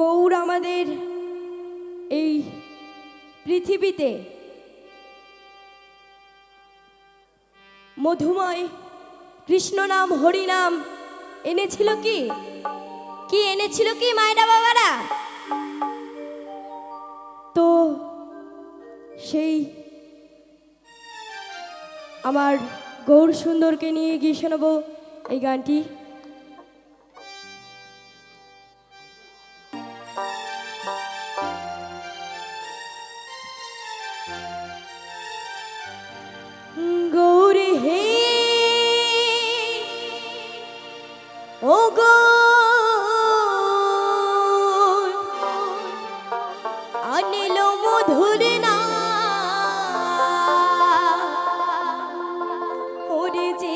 গৌর আমাদের এই পৃথিবীতে মধুময় কৃষ্ণ নাম, হরি নাম এনেছিল কি? কি এনেছিল কি মায়েরা বাবারা? তো সেই আমার গৌর সুন্দরকে নিয়ে গিয়ে শোনাবো এই গানটি। ওরে যে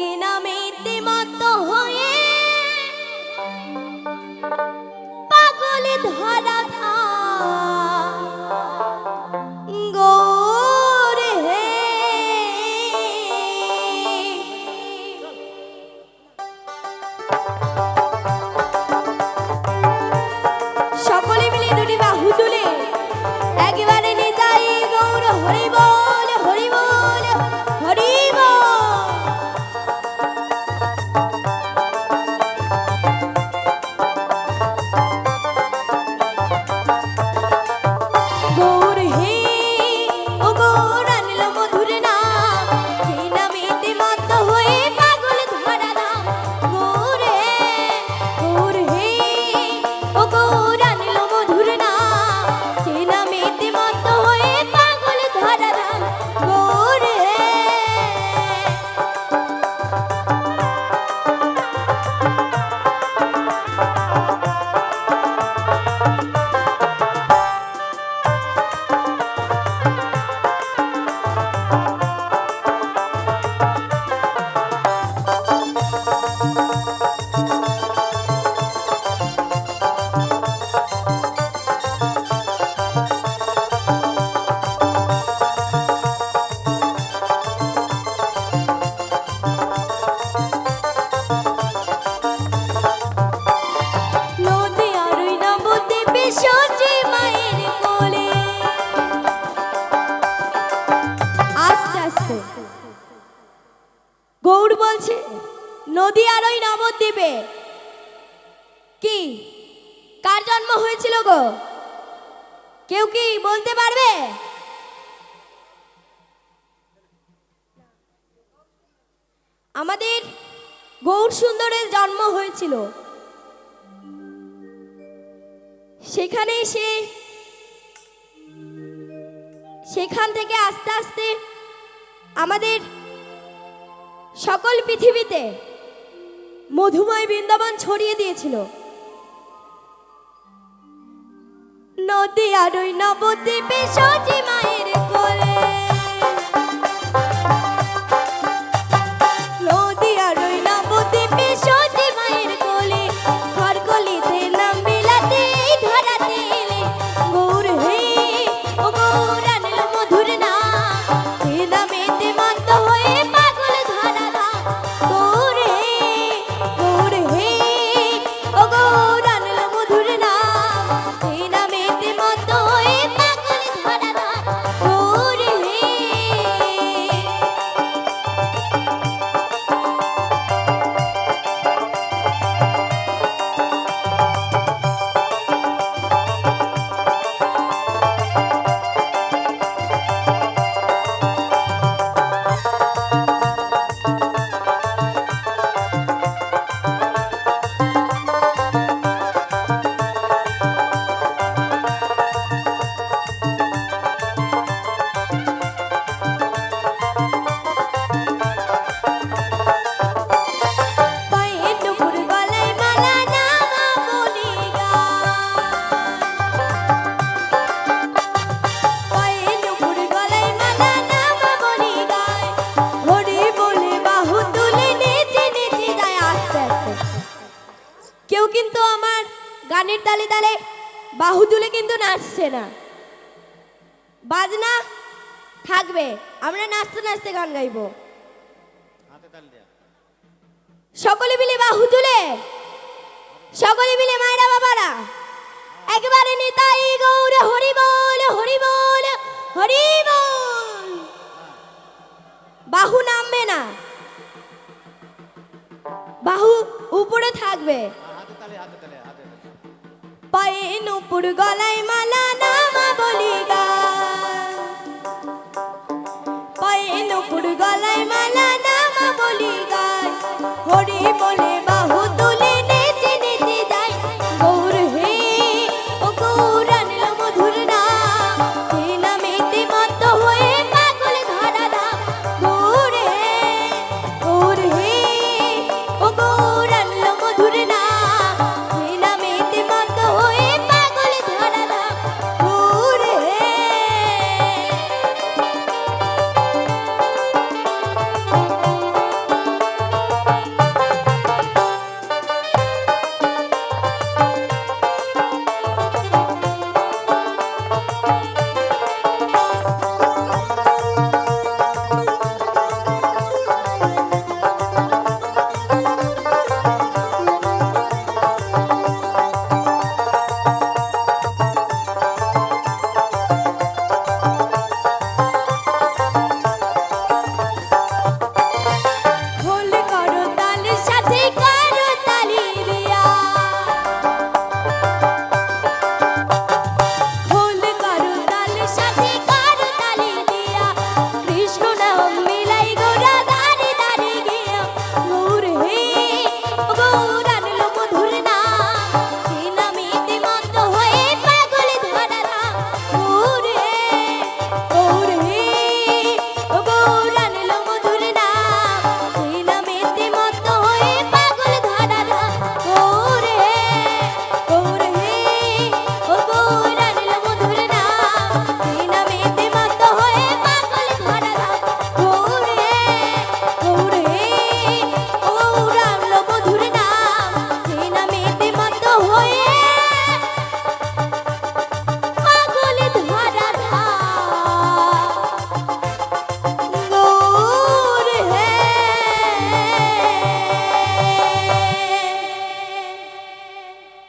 নদী আর ওই নবদ্বীপে কি? কার জন্ম হয়েছিল গো? কেউ কি বলতে পারবে? আমাদের গৌর সুন্দরের জন্ম হয়েছিল। সেখানে সে সেখান থেকে আস্তে আস্তে আমাদের সকল পৃথিবীতে মধুময় বৃন্দাবন ছড়িয়ে দিয়েছিল। নদী আর ওই নবদ্বীপে সজি মায়ের কোলে। কিন্তু আমার গানের তালে তালে বাহু তুলে কিন্তু নাচছে না। বাজনা থাকবে আমরা নাচতে নাচতে গান গাইব। সকলে মিলে বাহু তুলে সকলে মিলে মায়েরা বাবারা একবারে নিতাই গৌর হরি বল হরি বল হরি বল। বাহু নামবে না বাহু উপরে থাকবে। পায়ে নুপুর গলায় মালা নামা বলি গা। পায়ে নুপুর গলায়